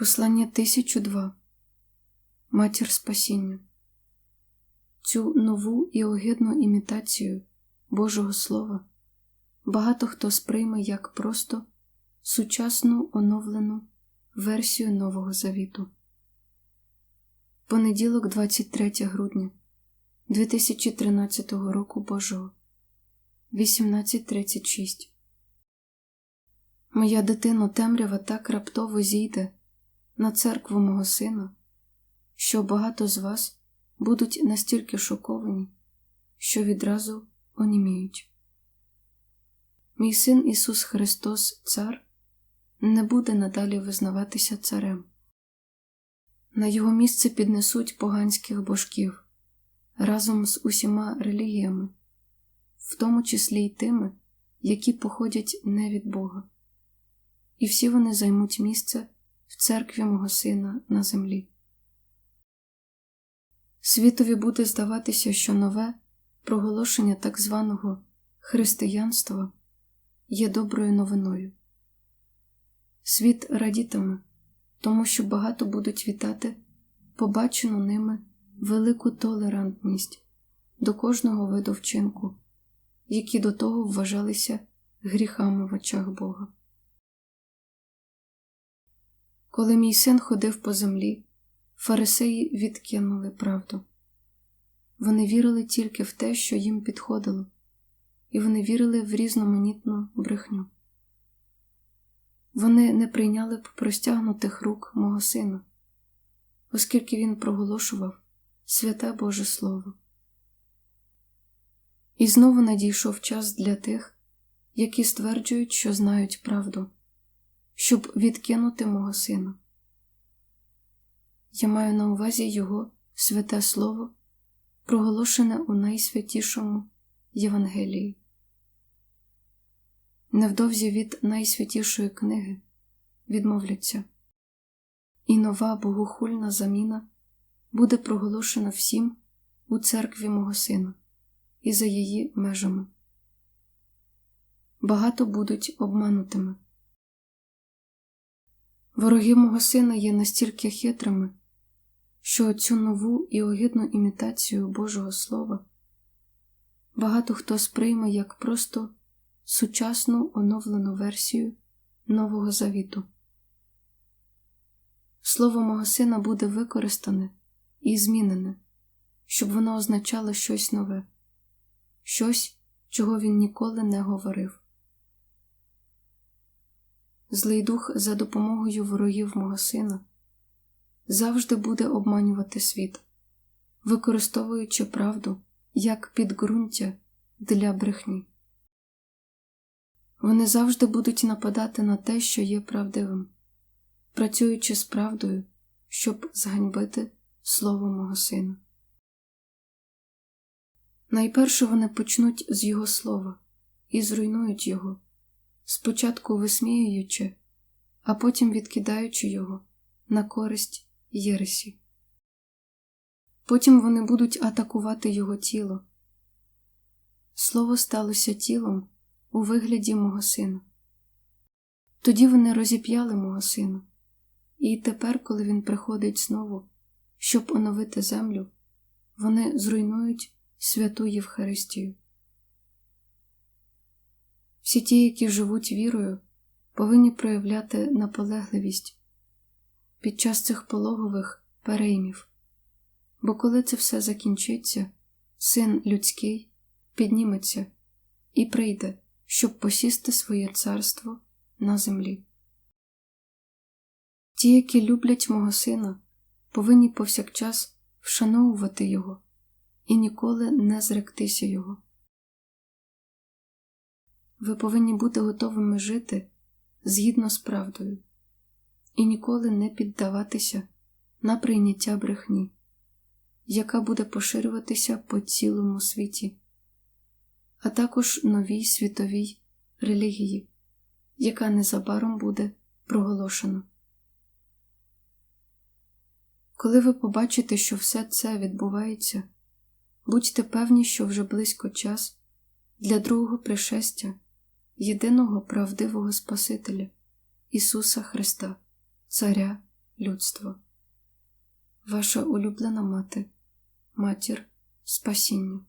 Послання 1002 Матір Спасіння. Цю нову і огидну імітацію Божого Слова багато хто сприйме як просто сучасну оновлену версію Нового Завіту. Понеділок, 23 грудня 2013 року Божого 18.36 Моя дитино темрява так раптово зійде на церкву мого сина, що багато з вас будуть настільки шоковані, що відразу оніміють. Мій син Ісус Христос, Цар, не буде надалі визнаватися царем. На його місце піднесуть поганських божків разом з усіма релігіями, в тому числі й тими, які походять не від Бога, і всі вони займуть місце церкві мого сина на землі. Світові буде здаватися, що нове проголошення так званого християнства є доброю новиною. Світ радітиме, тому що багато будуть вітати побачену ними велику толерантність до кожного виду вчинку, які до того вважалися гріхами в очах Бога. Коли мій син ходив по землі, фарисеї відкинули правду. Вони вірили тільки в те, що їм підходило, і вони вірили в різноманітну брехню. Вони не прийняли б простягнутих рук мого сина, оскільки він проголошував святе Боже Слово. І знову надійшов час для тих, які стверджують, що знають правду щоб відкинути мого сина. Я маю на увазі Його святе Слово, проголошене у найсвятішому Євангелії. Невдовзі від найсвятішої книги відмовляться, і нова богохульна заміна буде проголошена всім у церкві мого сина і за її межами. Багато будуть обманутими. Вороги мого сина є настільки хитрими, що цю нову і огидну імітацію Божого Слова багато хто сприйме як просто сучасну оновлену версію Нового Завіту. Слово мого сина буде використане і змінене, щоб воно означало щось нове, щось, чого він ніколи не говорив. Злий дух за допомогою ворогів мого сина завжди буде обманювати світ, використовуючи правду як підґрунтя для брехні. Вони завжди будуть нападати на те, що є правдивим, працюючи з правдою, щоб зганьбити слово мого сина. Найперше вони почнуть з його слова і зруйнують його спочатку висміюючи, а потім відкидаючи його на користь Єресі. Потім вони будуть атакувати його тіло. Слово сталося тілом у вигляді мого сина. Тоді вони розіп'яли мого сина, і тепер, коли він приходить знову, щоб оновити землю, вони зруйнують святу Євхаристію. Всі ті, які живуть вірою, повинні проявляти наполегливість під час цих пологових переймів, бо коли це все закінчиться, син людський підніметься і прийде, щоб посісти своє царство на землі. Ті, які люблять мого сина, повинні повсякчас вшановувати його і ніколи не зректися його. Ви повинні бути готовими жити згідно з правдою і ніколи не піддаватися на прийняття брехні, яка буде поширюватися по цілому світі, а також новій світовій релігії, яка незабаром буде проголошена. Коли ви побачите, що все це відбувається, будьте певні, що вже близько час для другого пришестя єдиного правдивого Спасителя Ісуса Христа, Царя людства, Ваша улюблена мати, матір спасіння.